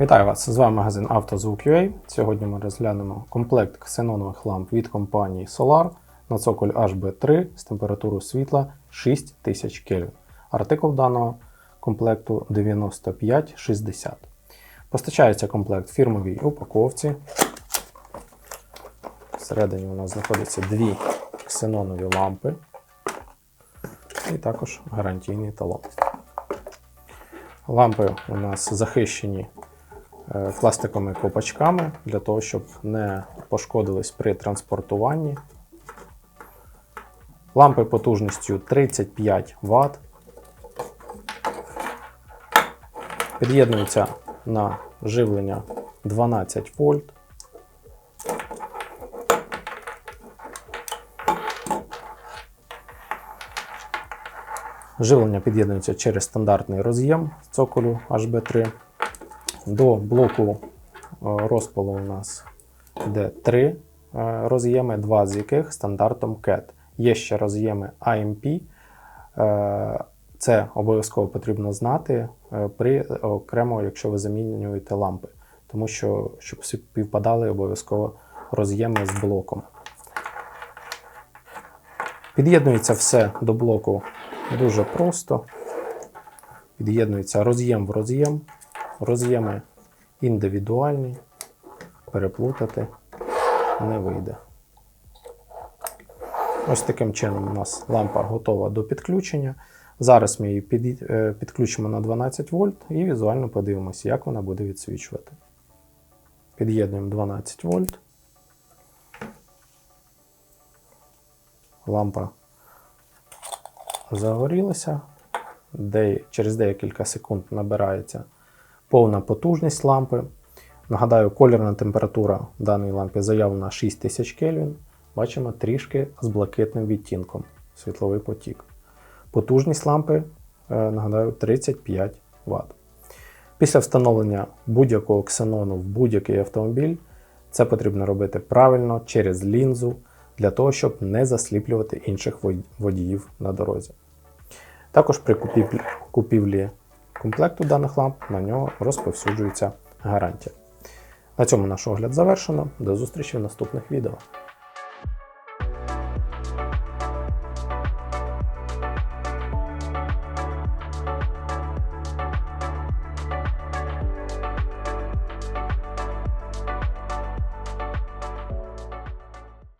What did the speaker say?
Вітаю вас! З вами магазин «Автозвук.UA». Сьогодні ми розглянемо комплект ксенонових ламп від компанії Solar на цоколь HB3 з температурою світла 6000 Кельвін. Артикул даного комплекту 9560. Постачається комплект в фірмовій упаковці. Всередині у нас знаходяться дві ксенонові лампи і також гарантійний талон. Лампи у нас захищені пластиковими копачками для того, щоб не пошкодились при транспортуванні. Лампи потужністю 35 Вт. Під'єднуються на живлення 12 вольт. Живлення під'єднується через стандартний роз'єм з цоколю HB3. До блоку е, розпалу у нас йде три е, роз'єми, два з яких стандартом CAT. Є ще роз'єми AMP. Е, Це обов'язково потрібно знати при окремо, якщо ви замінюєте лампи, тому що щоб співпадали обов'язково роз'єми з блоком. Під'єднується все до блоку дуже просто. Під'єднується роз'єм в роз'єм. Роз'єми індивідуальні, переплутати не вийде. Ось таким чином у нас лампа готова до підключення. Зараз ми її під- е, підключимо на 12 вольт і візуально подивимося, як вона буде відсвічувати. Під'єднуємо 12 вольт. Лампа загорілася. Де, через декілька секунд набирається повна потужність лампи. Нагадаю, колірна температура в даній лампі заявлена 6000 Кельвін. Бачимо трішки з блакитним відтінком світловий потік. Потужність лампи, е, нагадаю, 35 Вт. Після встановлення будь-якого ксенону в будь-який автомобіль це потрібно робити правильно через лінзу для того, щоб не засліплювати інших водіїв на дорозі. Також при купівлі комплекту даних ламп на нього розповсюджується гарантія. На цьому наш огляд завершено. До зустрічі в наступних відео.